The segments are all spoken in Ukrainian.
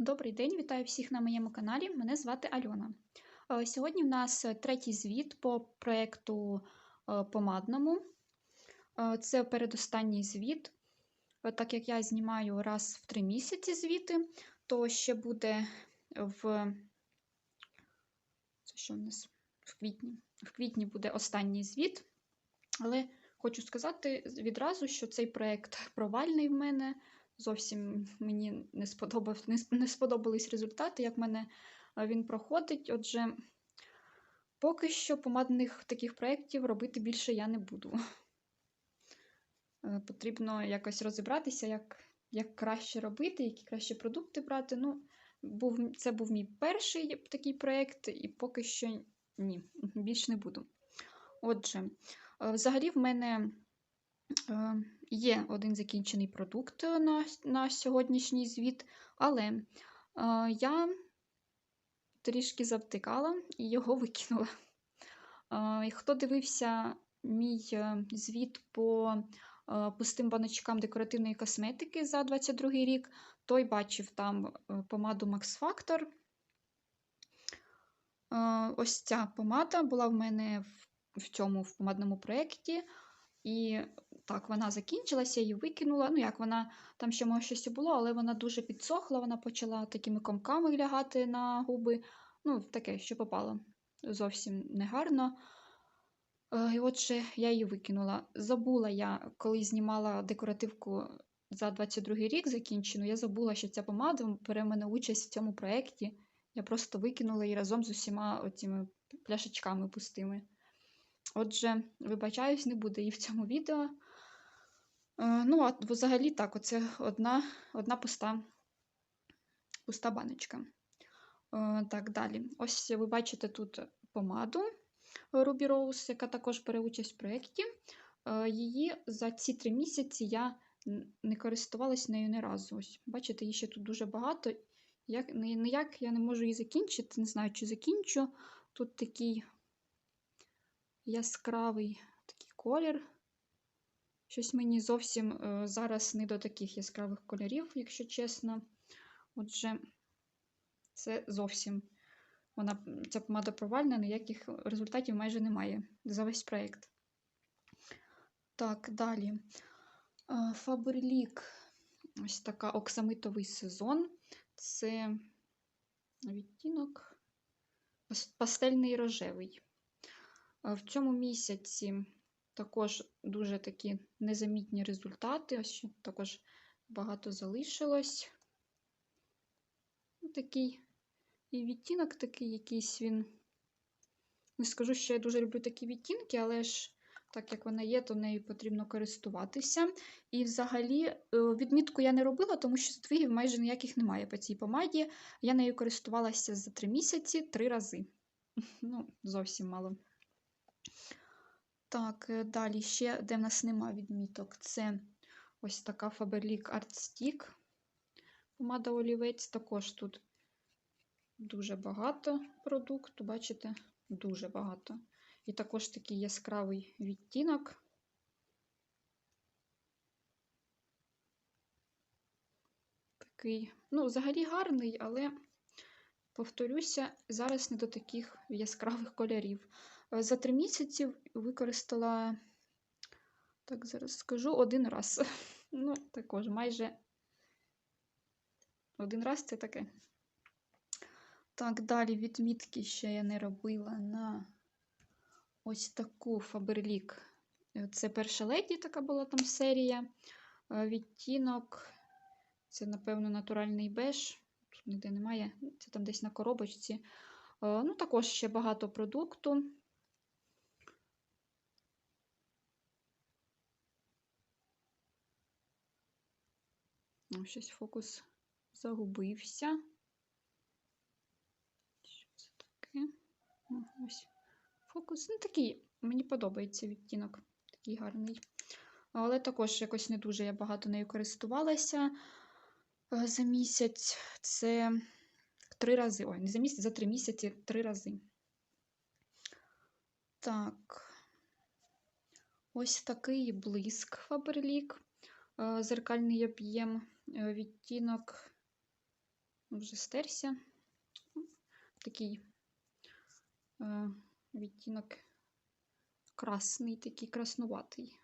Добрий день, вітаю всіх на моєму каналі. Мене звати Альона. Е, Сьогодні в нас третій звіт по проєкту е, помадному. Е, Це передостанній звіт. Так як я знімаю раз в три місяці звіти, то ще буде в це що в нас? В квітні. В квітні буде останній звіт. Але хочу сказати відразу, що цей проєкт провальний в мене. Зовсім мені не, сподобав, не, сподобались результати, як в мене він проходить. Отже, поки що помадних таких проєктів робити більше я не буду. Е, Потрібно якось розібратися, як, як краще робити, які краще продукти брати. Ну, був, це був мій перший такий проєкт, і поки що ні, більш не буду. Отже, е, взагалі в мене є один закінчений продукт на, на сьогоднішній звіт, але е, я трішки завтикала і його викинула. Е, хто дивився мій е, звіт по е, пустим баночкам декоративної косметики за 22 рік, той бачив там е, помаду Max Factor. Е, Ось ця помада була в мене в цьому в помадному проєкті. І так, вона закінчилася, її викинула. Ну, як вона, там ще може щось було, але вона дуже підсохла, вона почала такими комками лягати на губи. Ну, таке, що попало. Зовсім негарно. Е, І отже, я її викинула. Забула я, коли знімала декоративку за 22 рік закінчену, я забула, що ця помада бере мене участь в цьому проєкті. Я просто викинула її разом з усіма оціми пляшечками пустими. Отже, вибачаюсь, не буде її в цьому відео. Е, Ну, а взагалі так, оце одна, одна пуста, пуста баночка. Е, Так, далі. Ось ви бачите тут помаду Ruby Rose, яка також бере участь в проєкті. Е, Її за ці три місяці я не користувалась нею ні разу. Ось, бачите, її ще тут дуже багато. Як, ніяк я не можу її закінчити, не знаю, чи закінчу. Тут такий яскравий такий колір. Щось мені зовсім е, зараз не до таких яскравих кольорів, якщо чесно. Отже, це зовсім вона, ця помада провальна, ніяких результатів майже немає за весь проєкт. Так, далі. Фаберлік. Ось така оксамитовий сезон. Це відтінок пастельний рожевий. В цьому місяці також дуже такі незамітні результати. Ось також багато залишилось. Ну, Такий і відтінок такий якийсь він. Не скажу, що я дуже люблю такі відтінки, але ж так як вона є, то нею потрібно користуватися. І взагалі е, відмітку я не робила, тому що здвигів майже ніяких немає по цій помаді. Я нею користувалася за три місяці три рази. Ну, зовсім мало. Так, е, далі ще, де в нас нема відміток, це ось така Faberlic Art Stick. Помада олівець. Також тут дуже багато продукту, бачите? Дуже багато. І також такий яскравий відтінок. Такий, ну, взагалі гарний, але, повторюся, зараз не до таких яскравих кольорів. Е, За три місяці використала, так зараз скажу, один раз. Ну, також майже один раз це таке. Так, далі відмітки ще я не робила на ось таку. Е, Це перша леді, така була там серія. Е, Відтінок. Це, напевно, натуральний беж. Тут ніде немає. Це там десь на коробочці. Е, Ну, також ще багато продукту. О, Щось фокус загубився. Що це таке? Ось фокус. Ну, такий, мені подобається відтінок, такий гарний. Але також якось не дуже я багато нею користувалася е, за місяць. Це три рази. Ой, не за місяць, за три місяці три рази. Так. Ось такий блиск е, Зеркальний об'єм, відтінок вже стерся. Такий е, відтінок красний, такий краснуватий.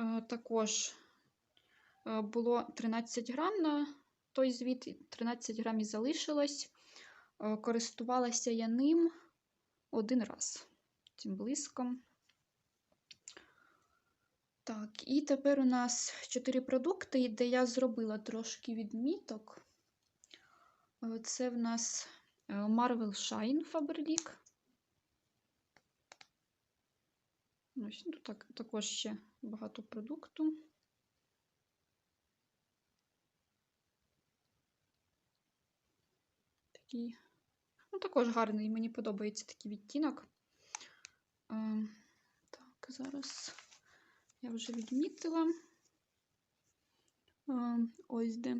Е, також е, було 13 грам на той звіт, 13 грамів залишилось. Е, користувалася я ним один раз цим блиском. Так, і тепер у нас 4 продукти, де я зробила трошки відміток. Це в нас Marvel Shine Faberlic. Ось тут так, також ще багато продукту. Такий, ну, також гарний, мені подобається такий відтінок. А, так, зараз я вже відмітила. Ось де.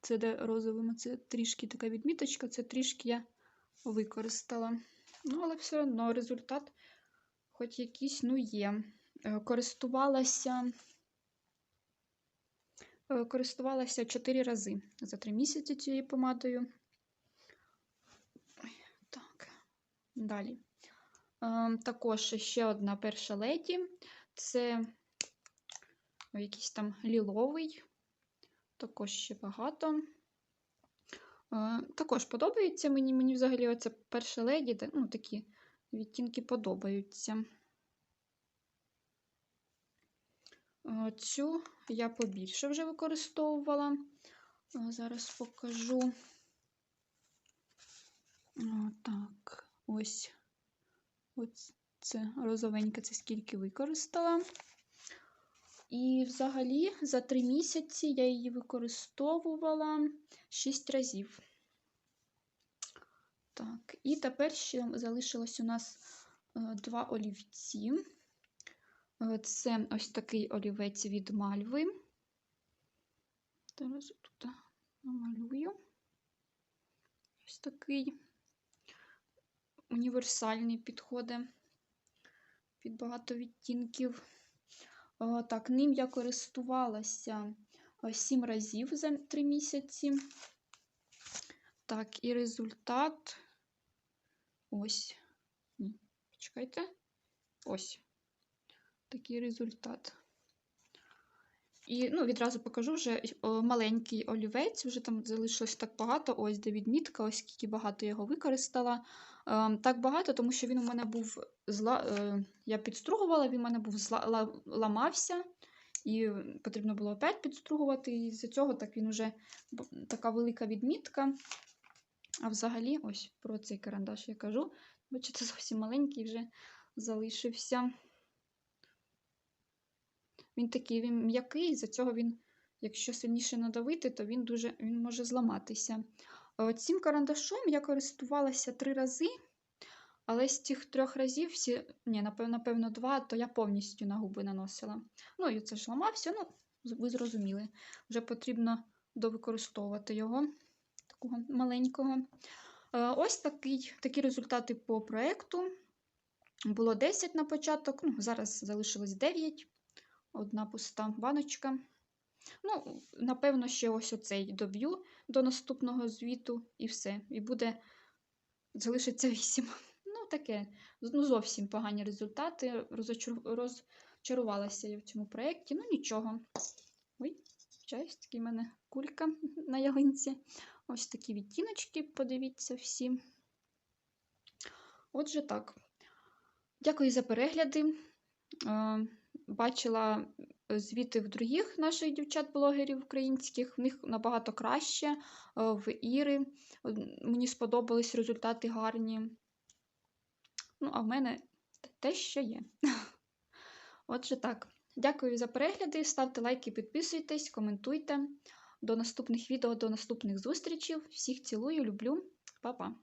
Це де розовим, це трішки така відміточка, це трішки я використала. Ну, але все одно результат хоч якийсь, ну, є. Е, користувалася е, користувалася 4 рази за 3 місяці цією помадою. Так, далі. Е, також ще одна перша леді. Це якийсь там ліловий, також ще багато. Також подобається мені. Мені взагалі оця перша леді, ну, такі відтінки подобаються. Цю я побільше вже використовувала. Зараз покажу. Так, ось ось це розовеньке, це скільки використала. І взагалі за три місяці я її використовувала 6 разів. Так, і тепер ще залишилось у нас е, два олівці. Е, це ось такий олівець від мальви. Зараз тут намалюю. Ось такий універсальний підходить під багато відтінків. Е, так, ним я користувалася 7 разів за 3 місяці. Так, і результат ось. Ні, почекайте. Ось такий результат. І ну, відразу покажу вже маленький олівець, вже там залишилось так багато, ось де відмітка, ось скільки багато його використала. Ем, так багато, тому що він у мене був зла. Е, я підстругувала, він у мене був зла... ламався, і потрібно було опять підстругувати. І з цього так він вже така велика відмітка. А взагалі, ось про цей карандаш я кажу. Бачите, зовсім маленький вже залишився. Він такий він м'який, за цього він, якщо сильніше надавити, то він дуже він може зламатися. Цим карандашом я користувалася три рази, але з тих трьох разів, всі, ні, напевно, два, то я повністю на губи наносила. Ну, і це ж ламався, ну, ви зрозуміли. Вже потрібно довикористовувати його, такого маленького. Ось такий, такі результати по проєкту. Було 10 на початок, ну, зараз залишилось 9 одна пуста баночка. Ну, напевно, ще ось оцей доб'ю до наступного звіту, і все. І буде залишиться 8. Ну, таке, ну, зовсім погані результати. Розчарувалася я в цьому проєкті. Ну, нічого. Ой, чайсь, такий в мене кулька на ялинці. Ось такі відтіночки, подивіться всі. Отже, так. Дякую за перегляди. Бачила звіти в других наших дівчат-блогерів українських, в них набагато краще, е, в Іри. Мені сподобались результати гарні. Ну, а в мене те, що є. Отже, так. Дякую за перегляди. Ставте лайки, підписуйтесь, коментуйте. До наступних відео, до наступних зустрічей. Всіх цілую, люблю, Па-па!